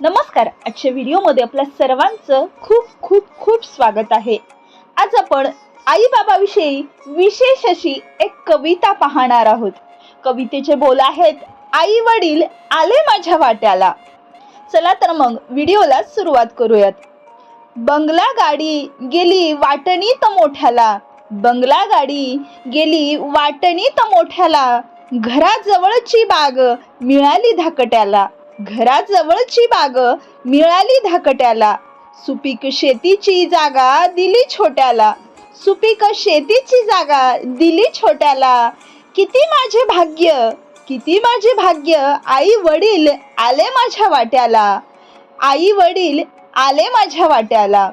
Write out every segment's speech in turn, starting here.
नमस्कार. आजच्या व्हिडिओमध्ये आपल्या सर्वांचं खूप खूप खूप स्वागत आहे. आज आपण आईबाबाविषयी विशेष अशी एक कविता पाहणार आहोत. कवितेचे बोल आहेत आई वडील आले माझ्या वाट्याला. चला तर मग व्हिडिओला सुरुवात करूयात. बंगला गाडी गेली वाटणी तर मोठ्याला. बंगला गाडी गेली वाटणी तर मोठ्याला. घराजवळची बाग मिळाली धाकट्याला. घराजवळची बाग मिळाली धाकट्याला. सुपीक शेतीची जागा दिली छोट्याला. सुपीक शेतीची जागा दिली छोट्याला. किती माझे भाग्य किती माझे भाग्य आई वडील आले माझ्या वाट्याला. आई वडील आले माझ्या वाट्याला.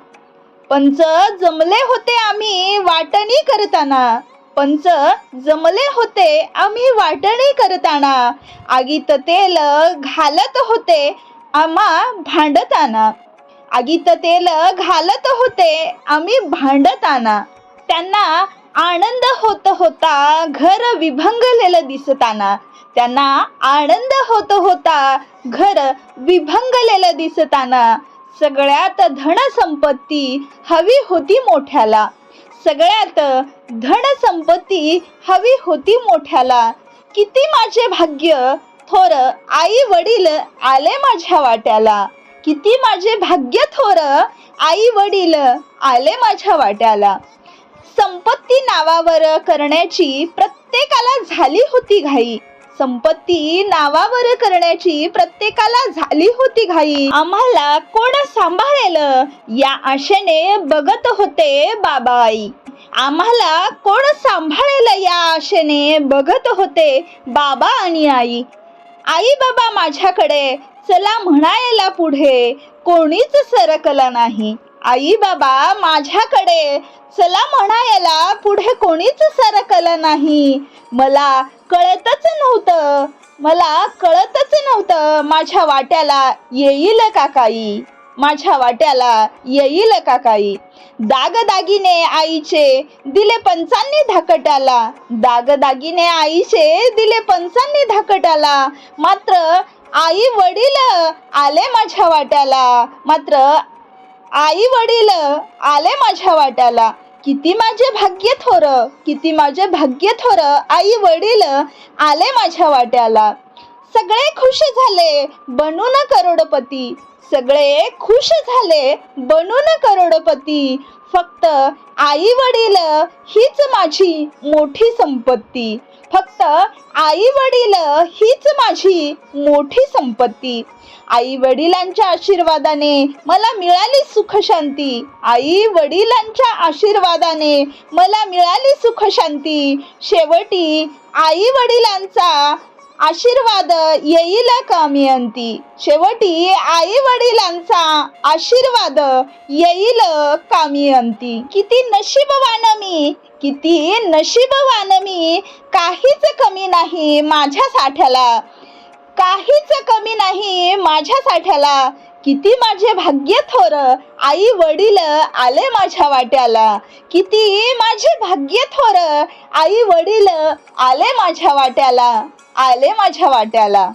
पंच जमले होते आम्ही वाटणी करताना. पंच जमले होते आम्ही वाटणी करताना आगीत तेल घालत होते आम्हा भांडताना आगीत तेल घालत होते आम्ही भांडताना त्यांना आनंद होत होता घर विभंगलेलं दिसताना त्यांना आनंद होत होता घर विभंगलेलं दिसताना सगळ्यात धन संपत्ती हवी होती मोठ्याला. सगळ्यात धन संपत्ती हवी होती मोठ्याला. किती माझे भाग्य? थोर आई वडील आले माझ्या वाट्याला. किती माझे भाग्य थोर आई वडील आले माझ्या वाट्याला. संपत्ती नावावर करण्याची प्रत्येकाला झाली होती घाई. संपत्ती नावावर करण्याची प्रत्येकाला झाली होती घाई. आम्हाला कोण सांभाळेल? या आशेने बघत होते बाबाई आम्हाला कोण सांभाळेल या आशेने बघत होते बाबा आणि आई. आई बाबा माझ्याकडे चला म्हणायला पुढे. कोणीच सरकला नाही. आई बाबा माझ्याकडे. चला म्हणायला पुढे कोणीच सरकलं नाही. मला कळतच नव्हतं. मला कळतच नव्हतं माझ्या वाट्याला येईल का काही? माझ्या वाट्याला येईल का काही? दागदागिने आईचे दिले पंचांनी धाकटाला दागदागिने आईचे दिले पंचांनी धाकटाला मात्र आई वडील आले माझ्या वाट्याला. मात्र आई वडील आले माझ्या वाट्याला. किती माझे भाग्य थोर किती माझे भाग्य थोर आई वडील आले माझ्या वाट्याला. सगळे खुश झाले बनून करोडपती. सगळे खुश झाले बनून करोडपती. फक्त आई वडील हीच माझी मोठी संपत्ती. फक्त आई वडील हीच माझी मोठी संपत्ती. आई वडिलांच्या आशीर्वादाने मला मिळाली सुखशांती. आई वडिलांच्या आशीर्वादाने मला मिळाली सुखशांती. शेवटी आई वडिलांचा आशीर्वाद येईल कामी अंती शेवटी आई वडिलांचा आशीर्वाद येईल कामी अंती किती नशीबवान मी किती नशीबवान मी काहीच कमी नाही माझ्या साठ्याला. काहीच कमी नाही माझ्या साठ्याला. किती माझे भाग्य थोर आई वडील आले माझ्या वाट्याला. किती माझे भाग्य थोर आई वडील आले माझ्या वाट्याला. आले माझ्या वाट्याला.